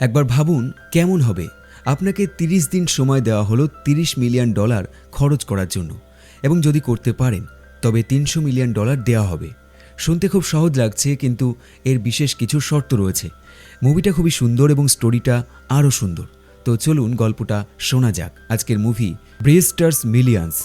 একবার ভাবুন কেমন হবে। আপনাকে তিরিশ দিন সময় দেওয়া হলো তিরিশ মিলিয়ন ডলার খরচ করার জন্য। এবং যদি করতে পারেন, তবে তিনশো মিলিয়ন ডলার দেওয়া হবে। শুনতে খুব সহজ লাগছে, কিন্তু এর বিশেষ কিছু শর্ত রয়েছে। মুভিটা খুবই সুন্দর এবং স্টোরিটা আরও সুন্দর। তো চলুন গল্পটা শোনা যাক। আজকের মুভি ব্রেস্টার্স মিলিয়ন্স।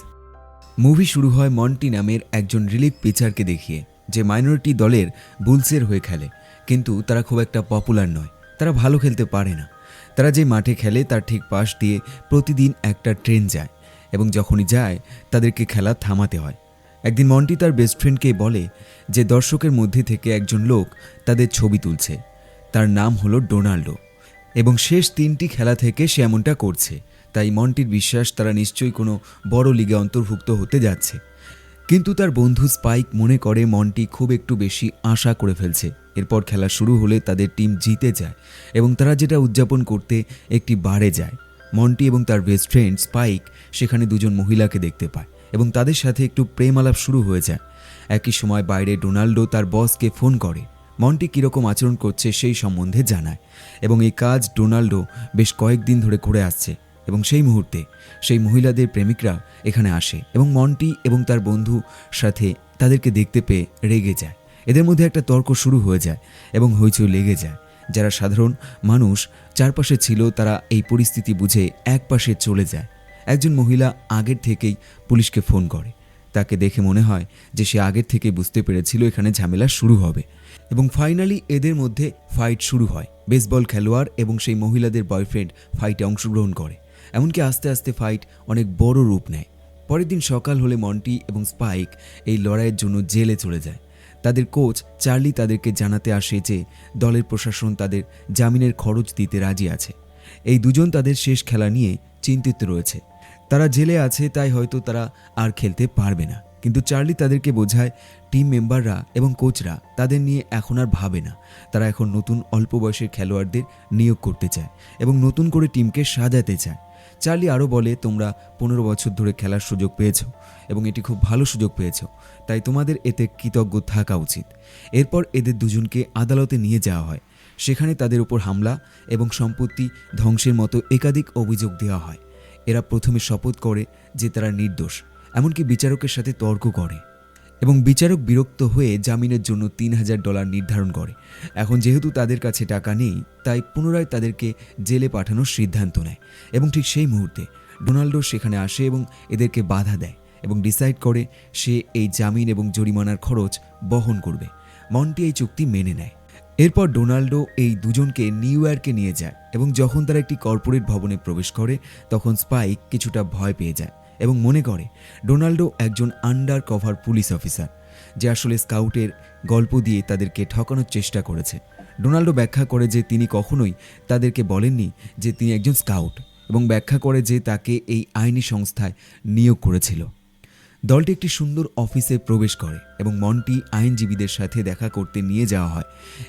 মুভি শুরু হয় মন্টি নামের একজন রিলিফ পিচারকে দেখিয়ে, যে মাইনরিটি দলের বুলসের হয়ে খেলে। কিন্তু তারা খুব একটা পপুলার নয়। তারা ভালো খেলতে পারে না। তারা যে মাঠে খেলে তার ঠিক পাশ দিয়ে প্রতিদিন একটা ট্রেন যায় এবং যখনই যায় তাদেরকে খেলা থামাতে হয়। একদিন মন্টি তার বেস্ট ফ্রেন্ডকে বলে যে, দর্শকের মধ্যে থেকে একজন লোক তাদের ছবি তুলছে। তার নাম হলো ডোনাল্ডো এবং শেষ তিনটি খেলা থেকে সে এমনটা করছে। তাই মন্টির বিশ্বাস, তারা নিশ্চয়ই কোনো বড় লিগে অন্তর্ভুক্ত হতে যাচ্ছে। কিন্তু তার বন্ধু স্পাইক মনে করে মন্টি খুব একটু বেশি আশা করে ফেলছে। এরপর খেলা শুরু হলে তাদের টিম জিতে যায় এবং তারা যেটা উদযাপন করতে একটি বারে যায়। মন্টি এবং তার বেস্ট ফ্রেন্ড স্পাইক সেখানে দুজন মহিলাকে দেখতে পায় এবং তাদের সাথে একটু প্রেম আলাপ শুরু হয়ে যায়। একই সময় বাইরে ডোনাল্ডো তার বসকে ফোন করে। মন্টি কীরকম আচরণ করছে সেই সম্বন্ধে জানায় এবং এই কাজ ডোনাল্ডো বেশ কয়েকদিন ধরে করে আসছে। এবং সেই মুহূর্তে সেই মহিলাদের প্রেমিকরা এখানে আসে এবং মন্টি এবং তার বন্ধু সাথে তাদেরকে দেখতে পেয়ে রেগে যায়। এদের মধ্যে একটা তর্ক শুরু হয়ে যায় এবং হইচই লেগে যায়। যারা সাধারণ মানুষ চারপাশে ছিল তারা এই পরিস্থিতি বুঝে একপাশে চলে যায়। একজন মহিলা আগের থেকেই পুলিশকে ফোন করে। তাকে দেখে মনে হয় যে সে আগের থেকে বুঝতে পেরেছিল এখানে ঝামেলা শুরু হবে। এবং ফাইনালি এদের মধ্যে ফাইট শুরু হয়। বেসবল খেলোয়াড় এবং সেই মহিলাদের বয়ফ্রেন্ড ফাইটে অংশগ্রহণ করে। এমনকি আস্তে আস্তে ফাইট অনেক বড় রূপ নেয়। পরের দিন সকাল হলে মন্টি এবং স্পাইক এই লড়াইয়ের জন্য জেলে চলে যায়। তাদের কোচ চার্লি তাদেরকে জানাতে আসে যে দলের প্রশাসন তাদের জামিনের খরচ দিতে রাজি আছে। এই দুজন তাদের শেষ খেলা নিয়ে চিন্তিত রয়েছে। তারা জেলে আছে, তাই হয়তো তারা আর খেলতে পারবে না। কিন্তু চার্লি তাদেরকে বোঝায় টিম মেম্বাররা এবং কোচরা তাদের নিয়ে এখন আর ভাবে না। তারা এখন নতুন অল্প বয়সের খেলোয়াড়দের নিয়োগ করতে চায় এবং নতুন করে টিমকে সাজাতে চায়। চার্লি আরও বলে, তোমরা পনেরো বছর ধরে খেলার সুযোগ পেয়েছ এবং এটি খুব ভালো সুযোগ পেয়েছ। তাই তোমাদের এতে কৃতজ্ঞ থাকা উচিত। এরপর এদের দুজনকে আদালতে নিয়ে যাওয়া হয়। সেখানে তাদের উপর হামলা এবং সম্পত্তি ধ্বংসের মতো একাধিক অভিযোগ দেওয়া হয়। এরা প্রথমে শপথ করে যে তারা নির্দোষ, এমনকি বিচারকের সাথে তর্ক করে। এবং বিচারক বিরক্ত হয়ে জামিনের জন্য তিন হাজার ডলার নির্ধারণ করে। এখন যেহেতু তাদের কাছে টাকা নেই, তাই পুনরায় তাদেরকে জেলে পাঠানোর সিদ্ধান্ত নেয়। এবং ঠিক সেই মুহূর্তে ডোনাল্ডো সেখানে আসে এবং এদেরকে বাধা দেয় এবং ডিসাইড করে সে এই জামিন এবং জরিমানার খরচ বহন করবে। মন্টি এই চুক্তি মেনে নেয়। এরপর ডোনাল্ডো এই দুজনকে নিউ ইয়র্কে নিয়ে যায় এবং যখন তারা একটি কর্পোরেট ভবনে প্রবেশ করে, তখন স্পাইক কিছুটা ভয় পেয়ে যায়। এবং মনে করে, ডোনাল্ডো একজন আন্ডার কভার পুলিশ অফিসার, যে আসলে স্কাউটের গল্প দিয়ে তাদেরকে ঠকানোর চেষ্টা করেছে। ডোনাল্ডো ব্যাখ্যা করে যে তিনি কখনোই তাদেরকে বলেননি যে তিনি একজন স্কাউট এবং ব্যাখ্যা করে যে তাকে এই আইনি সংস্থায় নিয়োগ করেছিল। দলটি একটি সুন্দর অফিসে প্রবেশ করে এবং মন্টি আইনজীবীদের সাথে দেখা করতে নিয়ে যাওয়া হয়।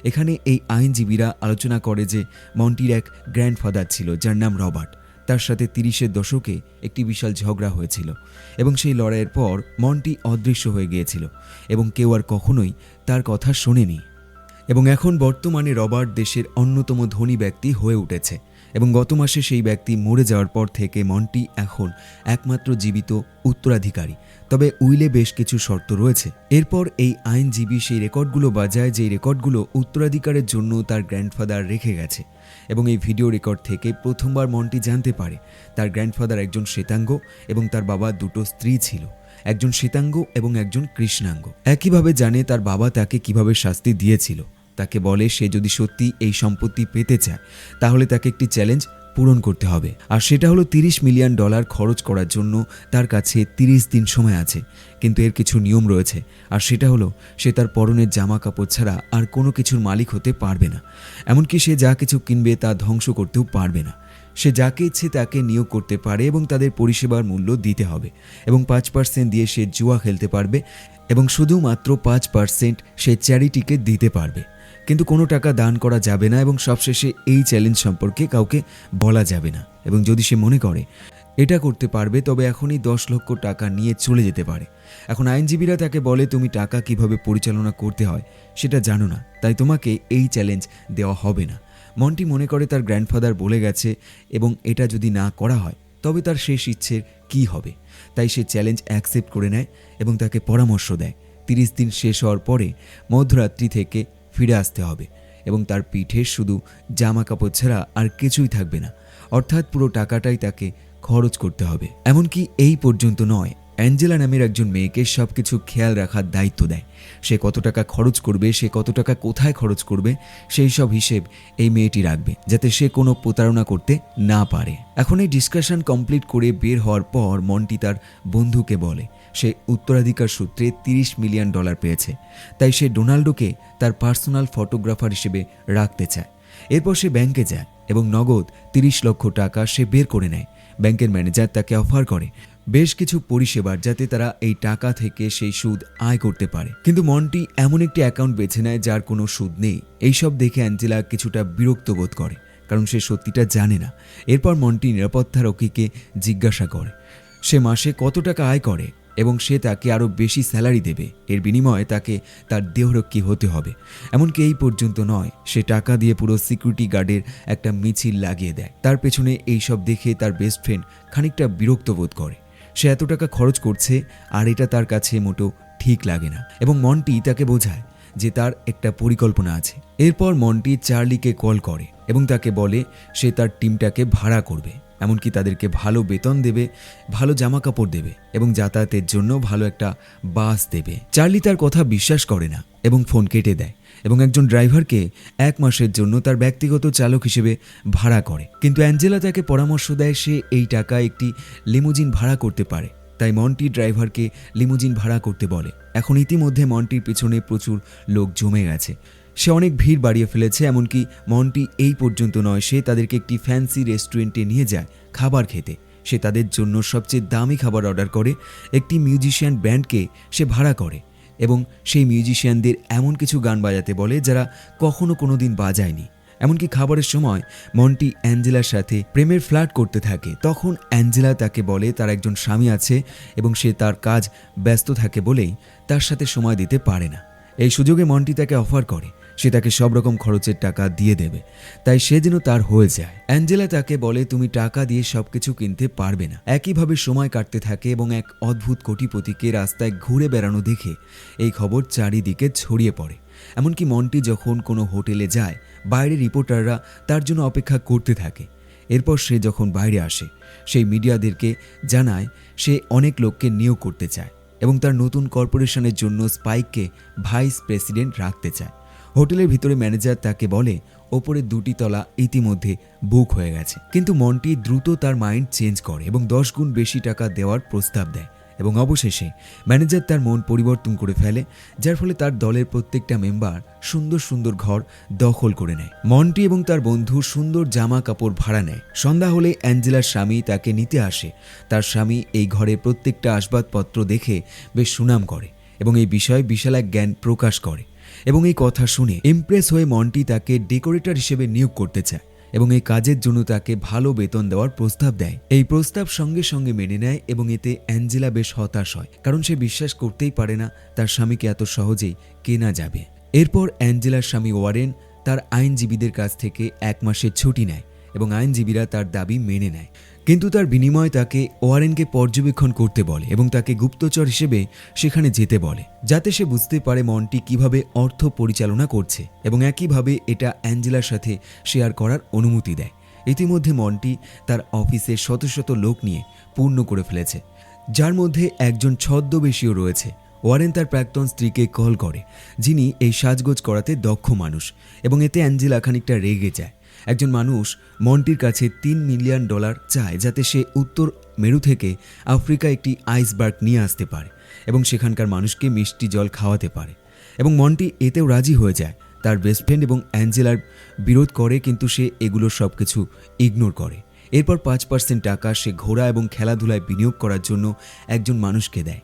এখানে এই আইনজীবীরা আলোচনা করে যে মন্টির এক গ্র্যান্ডফাদার ছিল, যার নাম রবার্ট। তার সাথে তিরিশের দশকে একটি বিশাল ঝগড়া হয়েছিল এবং সেই লড়াইয়ের পর মনটি অদৃশ্য হয়ে গিয়েছিল এবং কেউ আর কখনোই তার কথা শোনেনি। এবং এখন বর্তমানে রবার্ট দেশের অন্যতম ধনী ব্যক্তি হয়ে উঠেছে। এবং গত মাসে সেই ব্যক্তি মরে যাওয়ার পর থেকে মন্টি এখন একমাত্র জীবিত উত্তরাধিকারী। তবে উইলে বেশ কিছু শর্ত রয়েছে। এরপর এই আইনজীবী সেই রেকর্ডগুলো বাজায়, যেই রেকর্ডগুলো উত্তরাধিকারের জন্য তার গ্র্যান্ডফাদার রেখে গেছে এবং এই ভিডিও রেকর্ড থেকে প্রথমবার মন্টি জানতে পারে। তার গ্র্যান্ডফাদার একজন শ্বেতাঙ্গ এবং তার বাবা দুটো স্ত্রী ছিল। একজন শ্বেতাঙ্গ এবং একজন কৃষ্ণাঙ্গ। একইভাবে জানে তার বাবা তাকে কীভাবে শাস্তি দিয়েছিল। তাকে বলে সে যদি সত্যি এই সম্পত্তি পেতে চায়, তাহলে তাকে একটি চ্যালেঞ্জ পূরণ করতে হবে। আর সেটা হলো তিরিশ মিলিয়ন ডলার খরচ করার জন্য তার কাছে তিরিশ দিন সময় আছে। কিন্তু এর কিছু নিয়ম রয়েছে। আর সেটা হলো, সে তার পরনের জামা কাপড় ছাড়া আর কোনো কিছুর মালিক হতে পারবে না। এমনকি সে যা কিছু কিনবে তা ধ্বংস করতেও পারবে না। সে যাকে ইচ্ছে তাকে নিয়োগ করতে পারে এবং তাদের পরিষেবার মূল্য দিতে হবে। এবং পাঁচ পার্সেন্ট দিয়ে সে জুয়া খেলতে পারবে এবং শুধুমাত্র পাঁচ পার্সেন্ট সে চ্যারিটিকে দিতে পারবে। কিন্তু কোনো টাকা দান করা যাবে না এবং সবশেষে এই চ্যালেঞ্জ সম্পর্কে কাউকে বলা যাবে না। এবং যদি সে মনে করে, এটা করতে পারবে, তবে এখনই দশ লক্ষ টাকা নিয়ে চলে যেতে পারে। এখন আইনজীবীরা তাকে বলে, তুমি টাকা কীভাবে পরিচালনা করতে হয় সেটা জানো না, তাই তোমাকে এই চ্যালেঞ্জ দেওয়া হবে না। মন্টি মনে করে তার গ্র্যান্ডফাদার বলে গেছে, এবং এটা যদি না করা হয়, তবে তার শেষ ইচ্ছের কি হবে? তাই সে চ্যালেঞ্জ অ্যাকসেপ্ট করে নেয় এবং তাকে পরামর্শ দেয়। তিরিশ দিন শেষ হওয়ার পরে মধ্যরাত্রি থেকে ফিরে আসতে হবে এবং তার পিঠে শুধু জামা কাপড় ছাড়া আর কিছুই থাকবে না। অর্থাৎ পুরো টাকাটাই তাকে খরচ করতে হবে। এমনকি এই পর্যন্ত নয়, অ্যাঞ্জেলা নামের একজন মেয়েকে সব কিছু খেয়াল রাখার দায়িত্ব দেয়। সে কত টাকা খরচ করবে, সে কত টাকা কোথায় খরচ করবে, সেই সব হিসেব এই মেয়েটি রাখবে, যাতে সে কোনো প্রতারণা করতে না পারে। এখন এই ডিসকাশন কমপ্লিট করে বের হওয়ার পর মন্টি তার বন্ধুকে বলে সে উত্তরাধিকার সূত্রে তিরিশ মিলিয়ন ডলার পেয়েছে। তাই সে ডোনাল্ডোকে তার পার্সোনাল ফটোগ্রাফার হিসেবে রাখতে চায়। এরপর সে ব্যাংকে যায় এবং নগদ তিরিশ লক্ষ টাকা সে বের করে নেয়। ব্যাংকের ম্যানেজার তাকে অফার করে। বেশ কিছু পরিষেবার যাতে তারা এই টাকা থেকে সেই সুদ আয় করতে পারে। কিন্তু মন্টি এমন একটি অ্যাকাউন্ট বেছে নেয় যার কোনো সুদ নেই। এইসব দেখে অ্যাঞ্জেলা কিছুটা বিরক্ত বোধ করে, কারণ সে সত্যিটা জানে না। এরপর মন্টি নিরাপত্তারক্ষীকে জিজ্ঞাসা করে, সে মাসে কত টাকা আয় করে? এবং সে তাকে আরও বেশি স্যালারি দেবে। এর বিনিময়ে তাকে তার দেহরক্ষী হতে হবে। এমনকি এই পর্যন্ত নয়, সে টাকা দিয়ে পুরো সিকিউরিটি গার্ডের একটা মিছিল লাগিয়ে দেয়। তার পেছনে এই সব দেখে তার বেস্ট ফ্রেন্ড খানিকটা বিরক্ত বোধ করে। সে এত টাকা খরচ করছে, আর এটা তার কাছে মোটো ঠিক লাগে না। এবং মন্টি তাকে বোঝায় যে তার একটা পরিকল্পনা আছে। এরপর মন্টি চার্লিকে কল করে এবং তাকে বলে সে তার টিমটাকে ভাড়া করবে। এমনকি তাদেরকে ভালো বেতন দেবে, ভালো জামা কাপড় দেবে এবং যাতায়াতের জন্য ভালো একটা বাস দেবে। চার্লি তার কথা বিশ্বাস করে না এবং ফোন কেটে দেয় এবং একজন ড্রাইভারকে এক মাসের জন্য তার ব্যক্তিগত চালক হিসেবে ভাড়া করে। কিন্তু অ্যাঞ্জেলা তাকে পরামর্শ দেয় সে এই টাকা একটি লিমুজিন ভাড়া করতে পারে। তাই মন্টি ড্রাইভারকে লিমুজিন ভাড়া করতে বলে। এখন ইতিমধ্যে মন্টির পিছনে প্রচুর লোক জমে গেছে। সে অনেক ভিড় বাড়িয়ে ফেলেছে, এমনকি মন্টি এই পর্যন্ত নয়, সে তাদেরকে একটি ফ্যান্সি রেস্টুরেন্টে নিয়ে যায় খাবার খেতে। সে তাদের জন্য সবচেয়ে দামি খাবার অর্ডার করে, একটি মিউজিশিয়ান ব্যান্ডকে সে ভাড়া করে এবং সেই মিউজিশিয়ানদের এমন কিছু গান বাজাতে বলে যারা কখনো কোনো দিন বাজায়নি। এমনকি খাবারের সময় মন্টি অ্যাঞ্জেলার সাথে প্রেমের ফ্ল্যাট করতে থাকে। তখন অ্যাঞ্জেলা তাকে বলে, তার একজন স্বামী আছে এবং সে তার কাজ ব্যস্ত থাকে বলেই তার সাথে সময় দিতে পারে না। এই সুযোগে মন্টি তাকে অফার করে। সে তাকে সব রকম খরচের টাকা দিয়ে দেবে। তাই সে যেন তার হয়ে যায়। অ্যাঞ্জেলা তাকে বলে, তুমি টাকা দিয়ে সবকিছু কিনতে পারবে না। একইভাবে সময় কাটতে থাকে এবং এক অদ্ভুত কোটিপতিকে রাস্তায় ঘুরে বেড়ানো দেখে এই খবর চারিদিকে ছড়িয়ে পড়ে। এমনকি মন্টি যখন কোনো হোটেলে যায় বাইরে রিপোর্টাররা তার জন্য অপেক্ষা করতে থাকে। এরপর সে যখন বাইরে আসে, সেই মিডিয়াদেরকে জানায় সে অনেক লোককে নিয়োগ করতে চায় এবং তার নতুন কর্পোরেশনের জন্য স্পাইককে ভাইস প্রেসিডেন্ট রাখতে চায়। হোটেলের ভিতরে ম্যানেজার তাকে বলে, ওপরে দুটি তলা ইতিমধ্যে বুক হয়ে গেছে। কিন্তু মন্টি দ্রুত তার মাইন্ড চেঞ্জ করে এবং দশ গুণ বেশি টাকা দেওয়ার প্রস্তাব দেয় এবং অবশেষে ম্যানেজার তার মন পরিবর্তন করে ফেলে, যার ফলে তার দলের প্রত্যেকটা মেম্বার সুন্দর সুন্দর ঘর দখল করে নেয়। মন্টি এবং তার বন্ধু সুন্দর জামা কাপড় ভাড়া নেয়। সন্ধ্যা হলে অ্যাঞ্জেলার স্বামী তাকে নিতে আসে। তার স্বামী এই ঘরের প্রত্যেকটা আসবাবপত্র দেখে বেশ সুনাম করে এবং এই বিষয়ে বিশাল এক জ্ঞান প্রকাশ করে। এবং এই কথা শুনে ইমপ্রেস হয়ে মন্টি তাকে ডেকোরেটর হিসেবে নিয়োগ করতে চায় এবং এই কাজের জন্য তাকে ভালো বেতন দেওয়ার প্রস্তাব দেয়। এই প্রস্তাব সঙ্গে সঙ্গে মেনে নেয় এবং এতে অ্যাঞ্জেলা বেশ হতাশ হয়, কারণ সে বিশ্বাস করতেই পারে না তার স্বামীকে এত সহজেই কেনা যাবে। এরপর অ্যাঞ্জেলার স্বামী ওয়ারেন তার আইনজীবীদের কাছ থেকে এক মাসের ছুটি নেয় এবং আইনজীবীরা তার দাবি মেনে নেয়। কিন্তু তার বিনিময়ে তাকে ওয়ারেনকে পর্যবেক্ষণ করতে বলে এবং তাকে গুপ্তচর হিসেবে সেখানে যেতে বলে, যাতে সে বুঝতে পারে মনটি কীভাবে অর্থ পরিচালনা করছে এবং একইভাবে এটা অ্যাঞ্জেলার সাথে শেয়ার করার অনুমতি দেয়। ইতিমধ্যে মন্টি তার অফিসে শত শত লোক নিয়ে পূর্ণ করে ফেলেছে, যার মধ্যে একজন ছদ্মবেশীও রয়েছে। ওয়ারেন তার প্রাক্তন স্ত্রীকে কল করে, যিনি এই সাজগোজ করাতে দক্ষ মানুষ এবং এতে অ্যাঞ্জেলা খানিকটা রেগে যায়। একজন মানুষ মন্টির কাছে তিন মিলিয়ন ডলার চায় যাতে সে উত্তর মেরু থেকে আফ্রিকা একটি আইসবার্গ নিয়ে আসতে পারে এবং সেখানকার মানুষকে মিষ্টি জল খাওয়াতে পারে। এবং মন্টি এতেও রাজি হয়ে যায়। তার বেস্ট ফ্রেন্ড এবং অ্যাঞ্জেলার বিরোধ করে কিন্তু সে এগুলো সব কিছু ইগনোর করে। এরপর পাঁচ পার্সেন্ট টাকা সে ঘোড়া এবং খেলাধুলায় বিনিয়োগ করার জন্য একজন মানুষকে দেয়।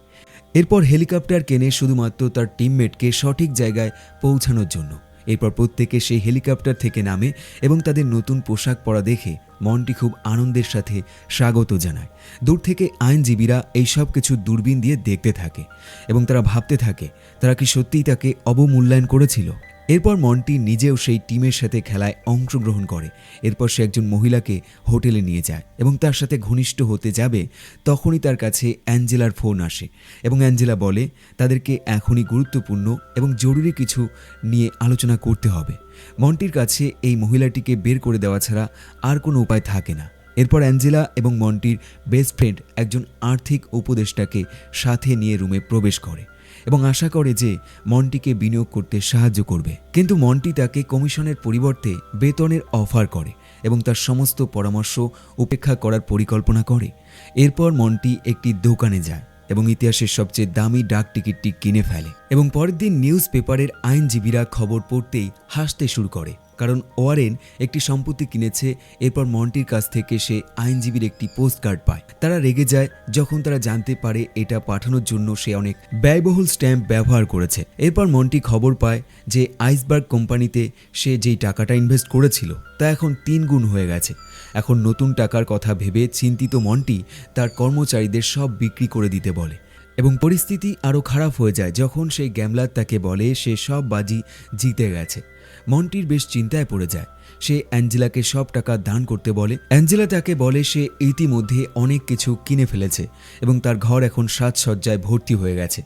এরপর হেলিকপ্টার কেনে শুধুমাত্র তার টিমমেটকে সঠিক জায়গায় পৌঁছানোর জন্য। এরপর প্রত্যেকে সেই হেলিকপ্টার থেকে নামে এবং তাদের নতুন পোশাক পরা দেখে মনটি খুব আনন্দের সাথে স্বাগত জানায়। দূর থেকে আইনজীবীরা এই সব কিছু দূরবীন দিয়ে দেখতে থাকে এবং তারা ভাবতে থাকে, তারা কি সত্যিই তাকে অবমূল্যায়ন করেছিল? এরপর মন্টি নিজেও সেই টিমের সাথে খেলায় অংশগ্রহণ করে। এরপর সে একজন মহিলাকে হোটেলে নিয়ে যায় এবং তার সাথে ঘনিষ্ঠ হতে যাবে তখনই তার কাছে অ্যাঞ্জেলার ফোন আসে এবং অ্যাঞ্জেলা বলে, তাদেরকে এখনই গুরুত্বপূর্ণ এবং জরুরি কিছু নিয়ে আলোচনা করতে হবে। মন্টির কাছে এই মহিলাটিকে বের করে দেওয়া ছাড়া আর কোনো উপায় থাকে না। এরপর অ্যাঞ্জেলা এবং মন্টির বেস্ট ফ্রেন্ড একজন আর্থিক উপদেষ্টাকে সাথে নিয়ে রুমে প্রবেশ করে। এবং আশা করে যে মন্টিকে বিনিয়োগ করতে সাহায্য করবে। কিন্তু মন্টি তাকে কমিশনের পরিবর্তে বেতনের অফার করে এবং তার সমস্ত পরামর্শ উপেক্ষা করার পরিকল্পনা করে। এরপর মন্টি একটি দোকানে যায় এবং ইতিহাসের সবচেয়ে দামি ডাক টিকিটটি কিনে ফেলে এবং পরের দিন নিউজ পেপারের আইনজীবীরা খবর পড়তেই হাসতে শুরু করে। কারণ ওয়ারেন একটি সম্পত্তি কিনেছে, এরপর মন্টির কাছ থেকে সে আইনজীবীর একটি পোস্ট কার্ড পায়। তারা রেগে যায়, যখন তারা জানতে পারে এটা পাঠানোর জন্য সে অনেক ব্যয়বহুল স্ট্যাম্প ব্যবহার করেছে। এরপর মন্টি খবর পায় যে আইসবার্গ কোম্পানিতে সে যেই টাকাটা ইনভেস্ট করেছিল, তা এখন তিন গুণ হয়ে গেছে। এখন নতুন টাকার কথা ভেবে চিন্তিত মন্টি তার কর্মচারীদের সব বিক্রি করে দিতে বলে এবং পরিস্থিতি আরও খারাপ হয়ে যায় যখন সেই গ্যামলার তাকে বলে সে সব বাজি জিতে গেছে। মন্টির বেশ চিন্তায় পড়ে যায়। সে অ্যাঞ্জেলাকে সব টাকা দান করতে বলে। অ্যাঞ্জেলা তাকে বলে সে ইতিমধ্যে অনেক কিছু কিনে ফেলেছে এবং তার ঘর এখন সাজসজ্জায় ভর্তি হয়ে গেছে।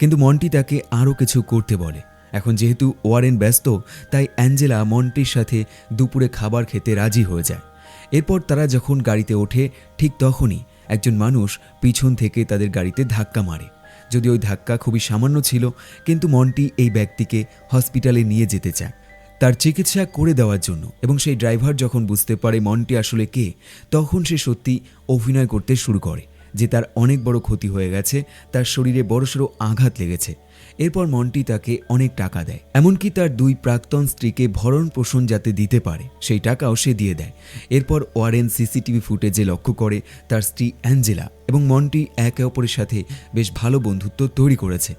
কিন্তু মন্টি তাকে আরও কিছু করতে বলে। এখন যেহেতু ওয়ারেন ব্যস্ত, তাই অ্যাঞ্জেলা মন্টির সাথে দুপুরে খাবার খেতে রাজি হয়ে যায়। এরপর তারা যখন গাড়িতে ওঠে, ঠিক তখনই একজন মানুষ পিছন থেকে তাদের গাড়িতে ধাক্কা মারে। যদি ওই ধাক্কা খুবই সামান্য ছিল, কিন্তু মন্টি এই ব্যক্তিকে হসপিটালে নিয়ে যেতে চায়। তার চিকিৎসা করে দেওয়ার জন্য। এবং সেই ড্রাইভার যখন বুঝতে পারে মন্টি আসলে কে, তখন সে সত্যি অভিনয় করতে শুরু করে, যে তার অনেক বড় ক্ষতি হয়ে গেছে, তার শরীরে বড়সড় আঘাত লেগেছে। এরপর মন্টি তাকে অনেক টাকা দেয়, এমনকি তার দুই প্রাক্তন স্ত্রীকে ভরণ পোষণ যাতে দিতে পারে, সেই টাকাও সে দিয়ে দেয়। এরপর ওয়ারেন সিসিটিভি ফুটেজে লক্ষ্য করে তার স্ত্রী অ্যাঞ্জেলা এবং মন্টি একে অপরের সাথে বেশ ভালো বন্ধুত্ব তৈরি করেছে।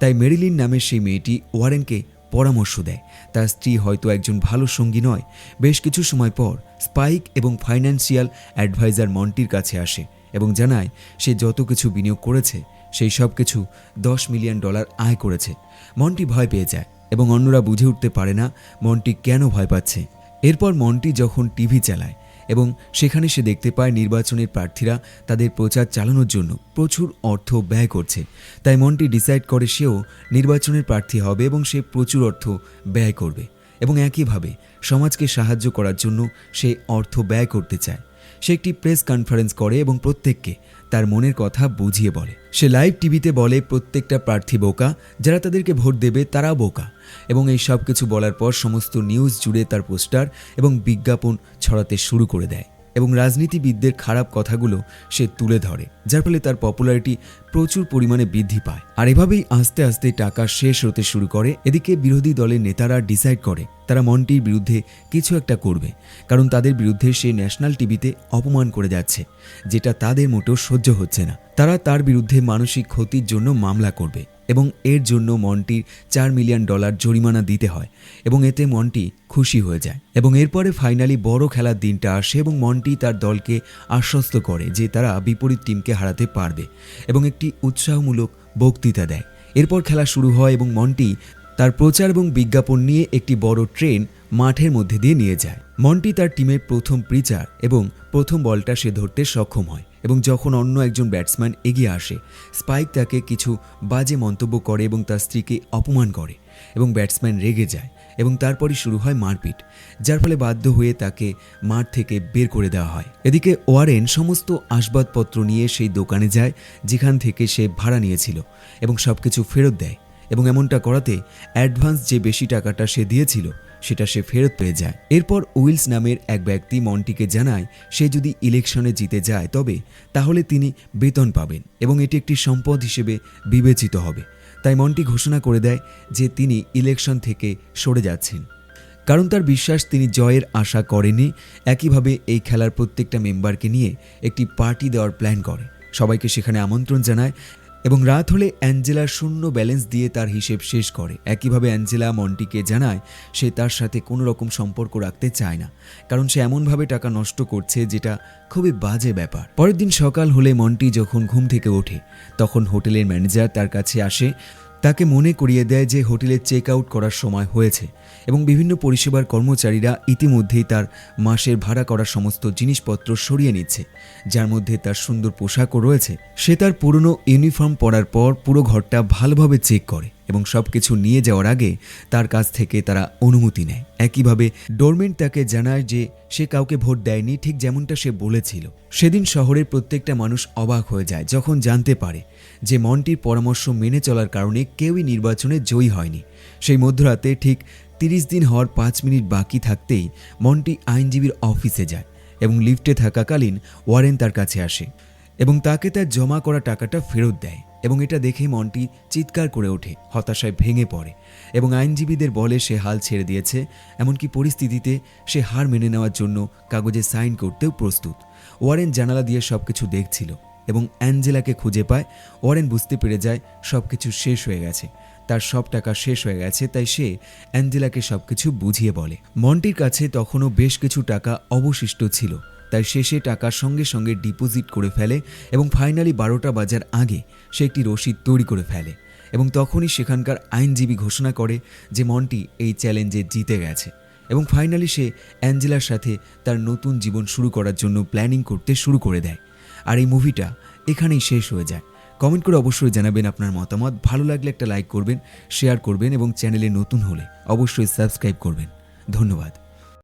তাই মেরিলিন নামের সেই মেয়েটি ওয়ারেনকে পরামর্শ দেয়। তার স্ত্রী হয়তো একজন ভালো সঙ্গী নয়। বেশ কিছু সময় পর স্পাইক এবং ফাইন্যান্সিয়াল অ্যাডভাইজার মন্টির কাছে আসে এবং জানায়, সে যত কিছু বিনিয়োগ করেছে, সেই সব কিছু দশ মিলিয়ন ডলার আয় করেছে। মন্টি ভয় পেয়ে যায় এবং অন্যরা বুঝে উঠতে পারে না মন্টি কেন ভয় পাচ্ছে। এরপর মন্টি যখন টিভি চালায় এবং সেখানে সে দেখতে পায় নির্বাচনের প্রার্থীরা তাদের প্রচার চালানোর জন্য প্রচুর অর্থ ব্যয় করছে। তাই মন্টি ডিসাইড করে সেও নির্বাচনের প্রার্থী হবে এবং সে প্রচুর অর্থ ব্যয় করবে এবং একইভাবে সমাজকে সাহায্য করার জন্য সে অর্থ ব্যয় করতে চায়। সে একটি প্রেস কনফারেন্স করে এবং প্রত্যেককে তার মনের কথা বুঝিয়ে বলে। সে লাইভ টিভিতে বলে প্রত্যেকটা প্রার্থী বোকা, যারা তাদেরকে ভোট দেবে তারা বোকা। এবং এই সব কিছু বলার পর সমস্ত নিউজ জুড়ে তার পোস্টার এবং বিজ্ঞাপন ছড়াতে শুরু করে দেয়। এবং রাজনীতিবিদদের খারাপ কথাগুলো সে তুলে ধরে, যার ফলে তার পপুলারিটি প্রচুর পরিমাণে বৃদ্ধি পায়। আর এভাবেই আস্তে আস্তে টাকা শেষ হতে শুরু করে। এদিকে বিরোধী দলের নেতারা ডিসাইড করে, তারা মন্টির বিরুদ্ধে কিছু একটা করবে, কারণ তাদের বিরুদ্ধে সে ন্যাশনাল টিভিতে অপমান করে যাচ্ছে, যেটা তাদের মোটেও সহ্য হচ্ছে না। তারা তার বিরুদ্ধে মানসিক ক্ষতির জন্য মামলা করবে। এবং এর জন্য মন্টির চার মিলিয়ন ডলার জরিমানা দিতে হয় এবং এতে মন্টি খুশি হয়ে যায়। এবং এরপরে ফাইনালি বড় খেলার দিনটা আসে এবং মন্টি তার দলকে আশ্বস্ত করে যে তারা বিপরীত টিমকে হারাতে পারবে এবং একটি উৎসাহমূলক বক্তৃতা দেয়। এরপর খেলা শুরু হয় এবং মন্টি তার প্রচার এবং বিজ্ঞাপন নিয়ে একটি বড় ট্রেন মাঠের মধ্যে দিয়ে নিয়ে যায়। মন্টি তার টিমের প্রথম প্রিচার এবং প্রথম বলটা সে ধরতে সক্ষম হয়। এবং যখন অন্য একজন ব্যাটসম্যান এগিয়ে আসে, স্পাইক তাকে কিছু বাজে মন্তব্য করে এবং তার স্ত্রীকে অপমান করে এবং ব্যাটসম্যান রেগে যায় এবং তারপরই শুরু হয় মারপিট, যার ফলে বাধ্য হয়ে তাকে মাঠ থেকে বের করে দেওয়া হয়। এদিকে ওয়ারেন সমস্ত আসবাবপত্র নিয়ে সেই দোকানে যায় যেখান থেকে সে ভাড়া নিয়েছিল এবং সব কিছু ফেরত দেয় এবং এমনটা করাতে অ্যাডভান্স যে বেশি টাকাটা সে দিয়েছিল সেটা সে ফেরত পেয়ে যায়। এরপর উইলস নামের এক ব্যক্তি মন্টিকে জানায়, সে যদি ইলেকশনে জিতে যায়, তবে তাহলে তিনি বেতন পাবেন এবং এটি একটি সম্পদ হিসেবে বিবেচিত হবে। তাই মন্টি ঘোষণা করে দেয় যে তিনি ইলেকশন থেকে সরে যাচ্ছেন। কারণ তার বিশ্বাস, তিনি জয়ের আশা করেনি একইভাবে এই খেলার প্রত্যেকটা মেম্বারকে নিয়ে একটি পার্টি দেওয়ার প্ল্যান করে। সবাইকে সেখানে আমন্ত্রণ জানায় এবং রাত হলে অ্যাঞ্জেলা শূন্য ব্যালেন্স দিয়ে তার হিসেব শেষ করে। একইভাবে অ্যাঞ্জেলা মন্টিকে জানায়, সে তার সাথে কোনো রকম সম্পর্ক রাখতে চায় না, কারণ সে এমনভাবে টাকা নষ্ট করছে যেটা খুবই বাজে ব্যাপার। পরের দিন সকাল হলে মন্টি যখন ঘুম থেকে ওঠে, তখন হোটেলের ম্যানেজার তার কাছে আসে তাকে মনে করিয়ে দেয় যে হোটেলে চেক আউট করার সময় হয়েছে এবং বিভিন্ন পরিষেবার কর্মচারীরা ইতিমধ্যেই তার মাসের ভাড়া করা সমস্ত জিনিসপত্র সরিয়ে নিচ্ছে, যার মধ্যে তার সুন্দর পোশাকও রয়েছে। সে তার পুরনো ইউনিফর্ম পরার পর পুরো ঘরটা ভালোভাবে চেক করে এবং সব কিছু নিয়ে যাওয়ার আগে তার কাছ থেকে তারা অনুমতি নেয়। একইভাবে ডোরমেন্ট তাকে জানায় যে সে কাউকে ভোট দেয়নি, ঠিক যেমনটা সে বলেছিল। সেদিন শহরের প্রত্যেকটা মানুষ অবাক হয়ে যায়, যখন জানতে পারে যে মন্টির পরামর্শ মেনে চলার কারণে কেউই নির্বাচনে জয়ী হয়নি। সেই মধ্যরাতে ঠিক তিরিশ দিন হওয়ার পাঁচ মিনিট বাকি থাকতেই মন্টি আইনজীবীর অফিসে যায় এবং লিফটে থাকাকালীন ওয়ারেন তার কাছে আসে এবং তাকে তার জমা করা টাকাটা ফেরত দেয় এবং এটা দেখে মন্টি চিৎকার করে ওঠে, হতাশায় ভেঙে পড়ে এবং আইনজীবীদের বলে সে হাল ছেড়ে দিয়েছে, এমনকি পরিস্থিতিতে সে হার মেনে নেওয়ার জন্য কাগজে সাইন করতেও প্রস্তুত। ওয়ারেন জানালা দিয়ে সব কিছু দেখছিল। এবং অ্যাঞ্জেলাকে খুঁজে পায়। ওয়ারেন বুঝতে পেরে যায় সব কিছু শেষ হয়ে গেছে। তার সব টাকা শেষ হয়ে গেছে, তাই সে অ্যাঞ্জেলাকে সব কিছু বুঝিয়ে বলে। মন্টির কাছে তখনও বেশ কিছু টাকা অবশিষ্ট ছিল, তাই শেষে টাকার সঙ্গে সঙ্গে ডিপোজিট করে ফেলে এবং ফাইনালি বারোটা বাজার আগে সে একটি রসিদ তৈরি করে ফেলে এবং তখনই সেখানকার আইনজীবী ঘোষণা করে যে মন্টি এই চ্যালেঞ্জে জিতে গেছে এবং ফাইনালি সে অ্যাঞ্জেলার সাথে তার নতুন জীবন শুরু করার জন্য প্ল্যানিং করতে শুরু করে দেয়। আর এই মুভিটা এখানেই শেষ হয়ে যায়। কমেন্ট করে অবশ্যই জানাবেন আপনার মতামত। ভালো লাগলে একটা লাইক করবেন, শেয়ার করবেন এবং চ্যানেলে নতুন হলে অবশ্যই সাবস্ক্রাইব করবেন। ধন্যবাদ।